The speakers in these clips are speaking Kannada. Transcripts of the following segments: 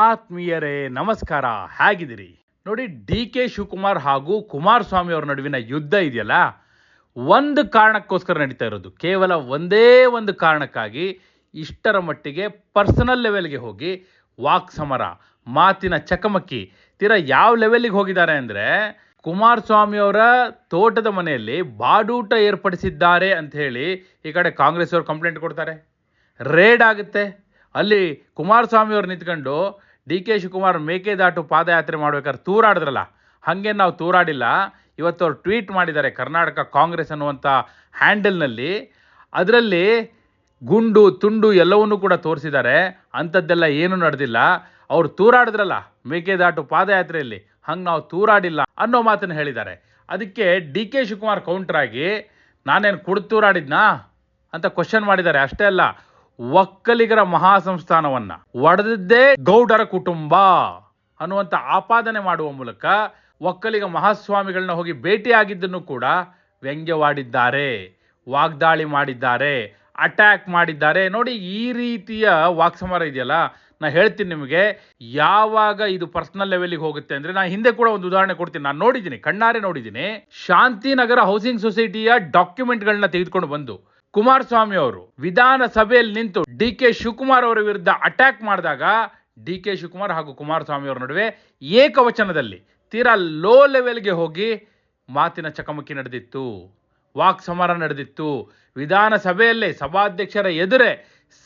ಆತ್ಮೀಯರೇ, ನಮಸ್ಕಾರ. ಹೇಗಿದ್ದೀರಿ? ನೋಡಿ, ಡಿ ಕೆ ಶಿವಕುಮಾರ್ ಹಾಗೂ ಕುಮಾರಸ್ವಾಮಿ ಅವರ ನಡುವಿನ ಯುದ್ಧ ಇದೆಯಲ್ಲ? ಒಂದು ಕಾರಣಕ್ಕೋಸ್ಕರ ನಡೀತಾ ಇರೋದು. ಕೇವಲ ಒಂದೇ ಒಂದು ಕಾರಣಕ್ಕಾಗಿ ಇಷ್ಟರ ಮಟ್ಟಿಗೆ ಪರ್ಸನಲ್ ಲೆವೆಲ್ಗೆ ಹೋಗಿ ವಾಕ್ ಸಮರ, ಮಾತಿನ ಚಕಮಕಿ, ತೀರಾ ಯಾವ ಲೆವೆಲ್ಗೆ ಹೋಗಿದ್ದಾರೆ ಅಂದರೆ ಕುಮಾರಸ್ವಾಮಿ ಅವರ ತೋಟದ ಮನೆಯಲ್ಲಿ ಬಾಡೂಟ ಏರ್ಪಡಿಸಿದ್ದಾರೆ ಅಂತ ಹೇಳಿ ಈ ಕಡೆ ಕಾಂಗ್ರೆಸ್ ಅವರು ಕಂಪ್ಲೇಂಟ್ ಕೊಡ್ತಾರೆ. ರೇಡ್ ಆಗುತ್ತೆ. ಅಲ್ಲಿ ಕುಮಾರಸ್ವಾಮಿ ಅವ್ರು ನಿಂತ್ಕೊಂಡು ಡಿ ಕೆ ಶಿವಕುಮಾರ್ ಮೇಕೆದಾಟು ಪಾದಯಾತ್ರೆ ಮಾಡ್ಬೇಕಾದ್ರೆ ತೂರಾಡಿದ್ರಲ್ಲ ಹಾಗೆ ನಾವು ತೂರಾಡಿಲ್ಲ. ಇವತ್ತು ಅವ್ರು ಟ್ವೀಟ್ ಮಾಡಿದ್ದಾರೆ ಕರ್ನಾಟಕ ಕಾಂಗ್ರೆಸ್ ಅನ್ನುವಂಥ ಹ್ಯಾಂಡಲ್ನಲ್ಲಿ. ಅದರಲ್ಲಿ ಗುಂಡು, ತುಂಡು ಎಲ್ಲವನ್ನೂ ಕೂಡ ತೋರಿಸಿದ್ದಾರೆ. ಅಂಥದ್ದೆಲ್ಲ ಏನೂ ನಡೆದಿಲ್ಲ. ಅವ್ರು ತೂರಾಡಿದ್ರಲ್ಲ ಮೇಕೆದಾಟು ಪಾದಯಾತ್ರೆಯಲ್ಲಿ, ಹಂಗೆ ನಾವು ತೂರಾಡಿಲ್ಲ ಅನ್ನೋ ಮಾತನ್ನು ಹೇಳಿದ್ದಾರೆ. ಅದಕ್ಕೆ ಡಿ ಕೆ ಶಿವಕುಮಾರ್ ಕೌಂಟ್ರಾಗಿ ನಾನೇನು ಕುಡ್ದು ತೂರಾಡಿದ್ನಾ ಅಂತ ಕ್ವಶನ್ ಮಾಡಿದ್ದಾರೆ. ಅಷ್ಟೇ ಅಲ್ಲ ಒಕ್ಕಲಿಗರ ಮಹಾಸಂಸ್ಥಾನವನ್ನ, ಒಡೆದಿದ್ದೇ ಗೌಡರ ಕುಟುಂಬ ಅನ್ನುವಂಥ ಆಪಾದನೆ ಮಾಡುವ ಮೂಲಕ ಒಕ್ಕಲಿಗ ಮಹಾಸ್ವಾಮಿಗಳನ್ನ ಹೋಗಿ ಭೇಟಿಯಾಗಿದ್ದನ್ನು ಕೂಡ ವ್ಯಂಗ್ಯವಾಡಿದ್ದಾರೆ, ವಾಗ್ದಾಳಿ ಮಾಡಿದ್ದಾರೆ, ಅಟ್ಯಾಕ್ ಮಾಡಿದ್ದಾರೆ. ನೋಡಿ, ಈ ರೀತಿಯ ವಾಕ್ಸಮರ ಇದೆಯಲ್ಲ, ನಾ ಹೇಳ್ತೀನಿ ನಿಮಗೆ, ಯಾವಾಗ ಇದು ಪರ್ಸನಲ್ ಲೆವೆಲ್ಗೆ ಹೋಗುತ್ತೆ ಅಂದ್ರೆ, ನಾ ಹಿಂದೆ ಕೂಡ ಒಂದು ಉದಾಹರಣೆ ಕೊಡ್ತೀನಿ. ನಾನು ನೋಡಿದ್ದೀನಿ, ಕಣ್ಣಾರೆ ನೋಡಿದ್ದೀನಿ. ಶಾಂತಿನಗರ ಹೌಸಿಂಗ್ ಸೊಸೈಟಿಯ ಡಾಕ್ಯುಮೆಂಟ್ಗಳನ್ನ ತೆಗೆದುಕೊಂಡು ಬಂದು ಕುಮಾರಸ್ವಾಮಿ ಅವರು ವಿಧಾನಸಭೆಯಲ್ಲಿ ನಿಂತು ಡಿ ಕೆ ಶಿವಕುಮಾರ್ ಅವರ ವಿರುದ್ಧ ಅಟ್ಯಾಕ್ ಮಾಡಿದಾಗ ಡಿ ಕೆ ಶಿವಕುಮಾರ್ ಹಾಗೂ ಕುಮಾರಸ್ವಾಮಿ ಅವರ ನಡುವೆ ಏಕವಚನದಲ್ಲಿ ತೀರಾ ಲೋ ಲೆವೆಲ್ಗೆ ಹೋಗಿ ಮಾತಿನ ಚಕಮಕಿ ನಡೆದಿತ್ತು, ವಾಕ್ ಸಮರ ನಡೆದಿತ್ತು. ವಿಧಾನಸಭೆಯಲ್ಲೇ ಸಭಾಧ್ಯಕ್ಷರ ಎದುರೇ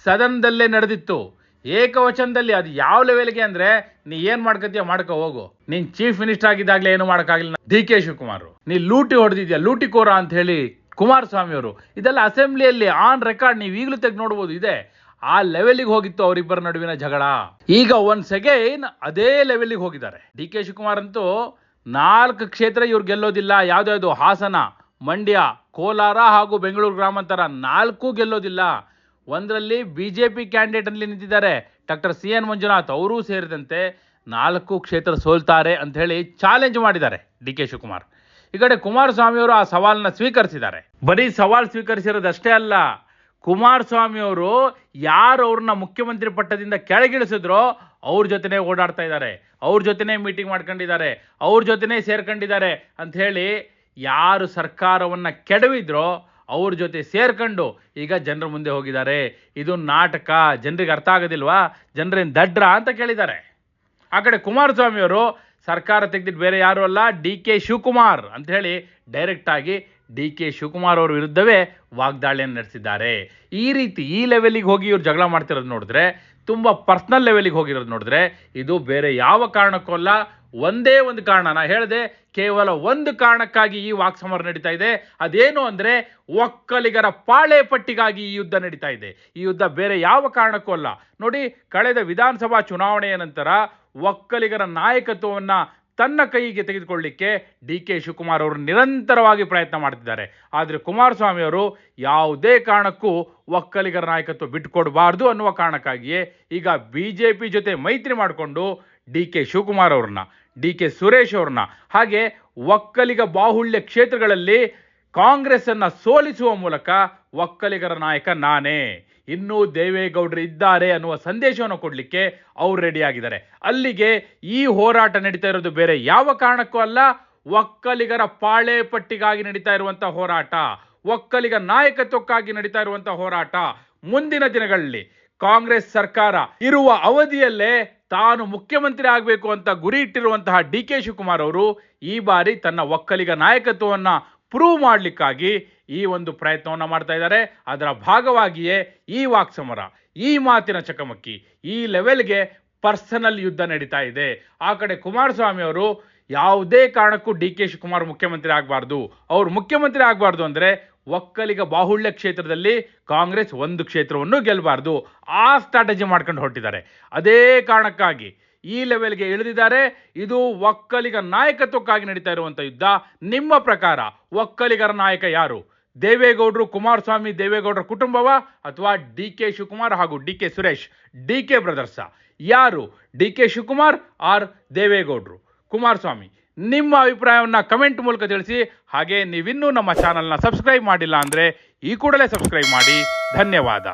ಸದನದಲ್ಲೇ ನಡೆದಿತ್ತು. ಏಕವಚನದಲ್ಲಿ ಅದು ಯಾವ ಲೆವೆಲ್ಗೆ ಅಂದ್ರೆ ನೀ ಏನ್ ಮಾಡ್ಕೋತೀಯ ಮಾಡ್ಕೊ ಹೋಗು. ನೀನ್ ಚೀಫ್ ಮಿನಿಸ್ಟರ್ ಆಗಿದ್ದಾಗಲೇ ಏನು ಮಾಡೋಕ್ಕಾಗಲಿಲ್ಲ. ಡಿ ಕೆ ಶಿವಕುಮಾರ್, ನೀ ಲೂಟಿ ಹೊಡೆದಿದ್ಯಾ, ಲೂಟಿ ಕೋರ ಅಂತ ಹೇಳಿ ಕುಮಾರಸ್ವಾಮಿ ಅವರು ಇದೆಲ್ಲ ಅಸೆಂಬ್ಲಿಯಲ್ಲಿ ಆನ್ ರೆಕಾರ್ಡ್ ನೀವು ಈಗಲೂ ತೆಗೆದು ನೋಡ್ಬೋದು, ಇದೆ. ಆ ಲೆವೆಲ್ಗೆ ಹೋಗಿತ್ತು ಅವರಿಬ್ಬರ ನಡುವಿನ ಜಗಳ. ಈಗ ಒನ್ಸ್ ಅಗೈನ್ ಅದೇ ಲೆವೆಲ್ಗೆ ಹೋಗಿದ್ದಾರೆ. ಡಿ ಕೆ ಶಿವಕುಮಾರ್ ಅಂತೂ ನಾಲ್ಕು ಕ್ಷೇತ್ರ ಇವ್ರು ಗೆಲ್ಲೋದಿಲ್ಲ. ಯಾವ್ದ್ಯಾವ್ದು? ಹಾಸನ, ಮಂಡ್ಯ, ಕೋಲಾರ ಹಾಗೂ ಬೆಂಗಳೂರು ಗ್ರಾಮಾಂತರ ನಾಲ್ಕು ಗೆಲ್ಲೋದಿಲ್ಲ. ಒಂದರಲ್ಲಿ ಬಿ ಜೆ ಪಿ ಕ್ಯಾಂಡಿಡೇಟ್ ಅಲ್ಲಿ ನಿಂತಿದ್ದಾರೆ. ಡಾಕ್ಟರ್ ಸಿ ಎನ್ ಮಂಜುನಾಥ್ ಅವರೂ ಸೇರಿದಂತೆ ನಾಲ್ಕು ಕ್ಷೇತ್ರ ಸೋಲ್ತಾರೆ ಅಂತ ಹೇಳಿ ಚಾಲೆಂಜ್ ಮಾಡಿದ್ದಾರೆ ಡಿ ಕೆ ಶಿವಕುಮಾರ್. ಈ ಕಡೆ ಕುಮಾರಸ್ವಾಮಿ ಅವರು ಆ ಸವಾಲನ್ನ ಸ್ವೀಕರಿಸಿದ್ದಾರೆ. ಬರೀ ಸವಾಲು ಸ್ವೀಕರಿಸಿರೋದಷ್ಟೇ ಅಲ್ಲ, ಕುಮಾರಸ್ವಾಮಿ ಅವರು ಯಾರು ಅವ್ರನ್ನ ಮುಖ್ಯಮಂತ್ರಿ ಪಟ್ಟದಿಂದ ಕೆಳಗಿಳಿಸಿದ್ರೋ ಅವ್ರ ಜೊತೆನೇ ಓಡಾಡ್ತಾ ಇದ್ದಾರೆ, ಅವ್ರ ಜೊತೆನೇ ಮೀಟಿಂಗ್ ಮಾಡ್ಕೊಂಡಿದ್ದಾರೆ, ಅವ್ರ ಜೊತೆನೇ ಸೇರ್ಕೊಂಡಿದ್ದಾರೆ ಅಂತ ಹೇಳಿ ಯಾರು ಸರ್ಕಾರವನ್ನ ಕೆಡವಿದ್ರೋ ಅವ್ರ ಜೊತೆ ಸೇರ್ಕೊಂಡು ಈಗ ಜನರ ಮುಂದೆ ಹೋಗಿದ್ದಾರೆ. ಇದು ನಾಟಕ, ಜನರಿಗೆ ಅರ್ಥ ಆಗೋದಿಲ್ವಾ? ಜನರೇನು ದಡ್ರ ಅಂತ ಕೇಳಿದ್ದಾರೆ. ಆ ಕಡೆ ಕುಮಾರಸ್ವಾಮಿ ಅವರು ಸರ್ಕಾರ ತೆಗೆದಿಟ್ಟು ಬೇರೆ ಯಾರು ಅಲ್ಲ, ಡಿ ಕೆ ಶಿವಕುಮಾರ್ ಅಂತ ಹೇಳಿ ಡೈರೆಕ್ಟ್ ಆಗಿ ಡಿ ಕೆ ಶಿವಕುಮಾರ್ ಅವ್ರ ವಿರುದ್ಧವೇ ವಾಗ್ದಾಳಿಯನ್ನು ನಡೆಸಿದ್ದಾರೆ. ಈ ರೀತಿ ಈ ಲೆವೆಲಿಗೆ ಹೋಗಿ ಇವ್ರು ಜಗಳ ಮಾಡ್ತಿರೋದು ನೋಡಿದ್ರೆ, ತುಂಬ ಪರ್ಸ್ನಲ್ ಲೆವೆಲಿಗೆ ಹೋಗಿರೋದು ನೋಡಿದ್ರೆ, ಇದು ಬೇರೆ ಯಾವ ಕಾರಣಕ್ಕೂ ಅಲ್ಲ ಒಂದೇ ಒಂದು ಕಾರಣ. ನಾನು ಹೇಳಿದೆ, ಕೇವಲ ಒಂದು ಕಾರಣಕ್ಕಾಗಿ ಈ ವಾಕ್ ಸಮರ ನಡೀತಾ ಇದೆ. ಅದೇನು ಅಂದರೆ, ಒಕ್ಕಲಿಗರ ಪಾಳೆ ಪಟ್ಟಿಗಾಗಿ ಈ ಯುದ್ಧ ನಡೀತಾ ಇದೆ. ಈ ಯುದ್ಧ ಬೇರೆ ಯಾವ ಕಾರಣಕ್ಕೂ ಅಲ್ಲ. ನೋಡಿ, ಕಳೆದ ವಿಧಾನಸಭಾ ಚುನಾವಣೆಯ ನಂತರ ಒಕ್ಕಲಿಗರ ನಾಯಕತ್ವವನ್ನು ತನ್ನ ಕೈಗೆ ತೆಗೆದುಕೊಳ್ಳಿಕ್ಕೆ ಡಿ ಕೆ ಶಿವಕುಮಾರ್ ಅವರು ನಿರಂತರವಾಗಿ ಪ್ರಯತ್ನ ಮಾಡ್ತಿದ್ದಾರೆ. ಆದರೆ ಕುಮಾರಸ್ವಾಮಿ ಅವರು ಯಾವುದೇ ಕಾರಣಕ್ಕೂ ಒಕ್ಕಲಿಗರ ನಾಯಕತ್ವ ಬಿಟ್ಟುಕೊಡಬಾರ್ದು ಅನ್ನುವ ಕಾರಣಕ್ಕಾಗಿಯೇ ಈಗ ಬಿ ಜೆ ಪಿ ಜೊತೆ ಮೈತ್ರಿ ಮಾಡಿಕೊಂಡು ಡಿ ಕೆ ಶಿವಕುಮಾರ್ ಅವ್ರನ್ನ, ಡಿ ಕೆ ಸುರೇಶ್ ಅವ್ರನ್ನ, ಹಾಗೆ ಒಕ್ಕಲಿಗ ಬಾಹುಳ್ಯ ಕ್ಷೇತ್ರಗಳಲ್ಲಿ ಕಾಂಗ್ರೆಸ್ ಅನ್ನ ಸೋಲಿಸುವ ಮೂಲಕ ಒಕ್ಕಲಿಗರ ನಾಯಕ ನಾನೇ. ಇನ್ನೂ ದೇವೇಗೌಡರು ಇದ್ದಾರೆ ಅನ್ನುವ ಸಂದೇಶವನ್ನು ಕೊಡಲಿಕ್ಕೆ ಅವ್ರು ರೆಡಿಯಾಗಿದ್ದಾರೆ. ಅಲ್ಲಿಗೆ ಈ ಹೋರಾಟ ನಡೀತಾ ಇರೋದು ಬೇರೆ. ಯಾವ ಕಾರಣಕ್ಕೂ ಅಲ್ಲ, ಒಕ್ಕಲಿಗರ ಪಾಳೆ ಪಟ್ಟಿಗಾಗಿ ನಡೀತಾ ಇರುವಂಥ ಹೋರಾಟ, ಒಕ್ಕಲಿಗ ನಾಯಕತ್ವಕ್ಕಾಗಿ ನಡೀತಾ ಇರುವಂಥ ಹೋರಾಟ ಮುಂದಿನ ದಿನಗಳಲ್ಲಿ. ಕಾಂಗ್ರೆಸ್ ಸರ್ಕಾರ ಇರುವ ಅವಧಿಯಲ್ಲೇ ತಾನು ಮುಖ್ಯಮಂತ್ರಿ ಆಗಬೇಕು ಅಂತ ಗುರಿ ಇಟ್ಟಿರುವಂತಹ ಡಿ ಕೆ ಶಿವಕುಮಾರ್ ಅವರು ಈ ಬಾರಿ ತನ್ನ ಒಕ್ಕಲಿಗ ನಾಯಕತ್ವವನ್ನು ಪ್ರೂವ್ ಮಾಡಲಿಕ್ಕಾಗಿ ಈ ಒಂದು ಪ್ರಯತ್ನವನ್ನು ಮಾಡ್ತಾ ಇದ್ದಾರೆ. ಅದರ ಭಾಗವಾಗಿಯೇ ಈ ವಾಕ್ಸಮರ, ಈ ಮಾತಿನ ಚಕಮಕಿ, ಈ ಲೆವೆಲ್ಗೆ ಪರ್ಸನಲ್ ಯುದ್ಧ ನಡೀತಾ ಇದೆ. ಆ ಕಡೆ ಕುಮಾರಸ್ವಾಮಿ ಅವರು ಯಾವುದೇ ಕಾರಣಕ್ಕೂ ಡಿ ಕೆ ಶಿವಕುಮಾರ್ ಮುಖ್ಯಮಂತ್ರಿ ಆಗಬಾರ್ದು. ಅವರು ಮುಖ್ಯಮಂತ್ರಿ ಆಗಬಾರ್ದು ಅಂದ್ರೆ ಒಕ್ಕಲಿಗ ಬಾಹುಳ್ಯ ಕ್ಷೇತ್ರದಲ್ಲಿ ಕಾಂಗ್ರೆಸ್ ಒಂದು ಕ್ಷೇತ್ರವನ್ನು ಗೆಲ್ಲಬಾರ್ದು ಆ ಸ್ಟ್ರಾಟಜಿ ಮಾಡ್ಕೊಂಡು ಹೊರಟಿದ್ದಾರೆ. ಅದೇ ಕಾರಣಕ್ಕಾಗಿ ಈ ಲೆವೆಲ್ಗೆ ಇಳಿದಿದ್ದಾರೆ. ಇದು ಒಕ್ಕಲಿಗ ನಾಯಕತ್ವಕ್ಕಾಗಿ ನಡೀತಾ ಇರುವಂಥ ಯುದ್ಧ. ನಿಮ್ಮ ಪ್ರಕಾರ ಒಕ್ಕಲಿಗರ ನಾಯಕ ಯಾರು? ದೇವೇಗೌಡರು, ಕುಮಾರಸ್ವಾಮಿ, ದೇವೇಗೌಡರ ಕುಟುಂಬವ ಅಥವಾ ಡಿ ಕೆ ಶಿವಕುಮಾರ್ ಹಾಗೂ D K Suresh? D K brothers ಯಾರು? ಡಿ ಕೆ ಶಿವಕುಮಾರ್ ಆರ್ ದೇವೇಗೌಡರು? ಕುಮಾರಸ್ವಾಮಿ. ನಿಮ್ಮ ಅಭಿಪ್ರಾಯವನ್ನು ಕಮೆಂಟ್ ಮೂಲಕ ತಿಳಿಸಿ. ಹಾಗೆ ನೀವಿನ್ನೂ ನಮ್ಮ ಚಾನಲ್ನ ಸಬ್ಸ್ಕ್ರೈಬ್ ಮಾಡಿಲ್ಲ ಅಂದರೆ ಈ ಕೂಡಲೇ ಸಬ್ಸ್ಕ್ರೈಬ್ ಮಾಡಿ. ಧನ್ಯವಾದ.